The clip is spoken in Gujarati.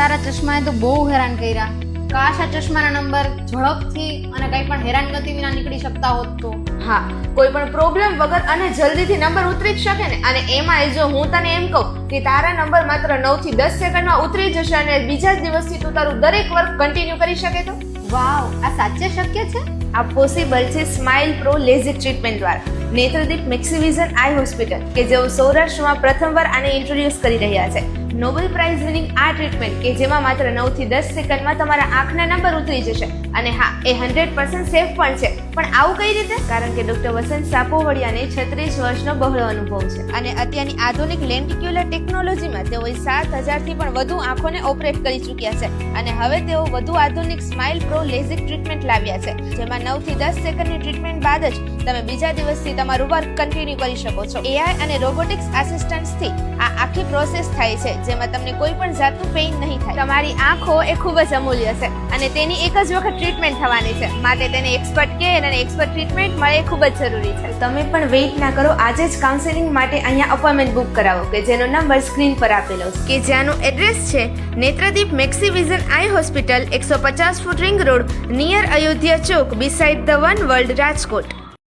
યાર આ ચશ્માએ તો બહુ હેરાન કર્યા. કાશ આ ચશ્માના નંબર ઝડપથી અને કંઈ પણ હેરાનગતિ વિના નીકળી શકતા હોત તો. હા કોઈ પણ પ્રોબ્લેમ વગર અને જલ્દીથી નંબર ઉતરી જ શકે ને. અને એમાં જો હું તને એમ કહું કે તારા નંબર માત્ર 9 થી દસ સેકન્ડમાં ઉતરી જશે અને બીજા જ દિવસથી તું તારું દરેક વર્ક કન્ટિન્યુ કરી શકે તો? વાવ આ સાચે શક્ય છે? આ પોસિબલ છે સ્માઇલ પ્રો લેઝિક ટ્રીટમેન્ટ દ્વારા. નેત્રદીપ મેક્સિવિઝન આઈ હોસ્પિટલ કે જેઓ સૌરાષ્ટ્રમાં પ્રથમવાર આને ઇન્ટ્રોડ્યુસ કરી રહ્યા છે. નોબેલ પ્રાઇઝ વિનિંગ આ ટ્રીટમેન્ટ કે જેમાં માત્ર નવથી દસ સેકન્ડમાં તમારા આંખના નંબર ઉતરી જશે. અને હા, એ હંડ્રેડ પર્સન્ટ સેફ પણ છે. પણ આવું કઈ રીતે? કારણ કે ડોક્ટર વસંત સાપોવડિયાને છત્રીસ વર્ષનો બહોળો અનુભવ છે. અને અત્યારની આધુનિક લેન્ટિક્યુલર ટેકનોલોજીમાં તેઓએ સાત હજારથી પણ વધુ આંખોને ઓપરેટ કરી ચૂક્યા છે. અને હવે તેઓ વધુ આધુનિક સ્માઇલ પ્રો લેઝિક ટ્રીટમેન્ટ લાવ્યા છે. જેમાં નવથી દસ સેકન્ડની ટ્રીટમેન્ટ બાદ જ તમે બીજા દિવસથી તમારું વર્ક કન્ટિન્યુ કરી શકો છો. એઆઈ અને રોબોટિક્સ આસિસ્ટન્ટથી આ આખી પ્રોસેસ થાય છે. જેમાં તમને કોઈ પણ જાતનું પેઇન નહીં થાય. તમારી આંખો એ ખૂબ જ અમૂલ્ય છે અને તેની એક જ વખત ટ્રીટમેન્ટ થવાની છે. માટે તેને એક્સપર્ટ કેર અને એક્સપર્ટ ટ્રીટમેન્ટ મળે એ ખૂબ જ જરૂરી છે. તમે પણ વેઇટ ના કરો. આજે જ કાઉન્સેલિંગ માટે અહીંયા અપોઇન્ટમેન્ટ બુક કરાવો કે જેનો નંબર સ્ક્રીન પર આપેલો છે. કે જ્યાંનું એડ્રેસ છે નેત્રદીપ મેક્સિવિઝન આઈ હોસ્પિટલ એકસો પચાસ foot ring road near Ayodhya Chowk beside the One World Rajkot.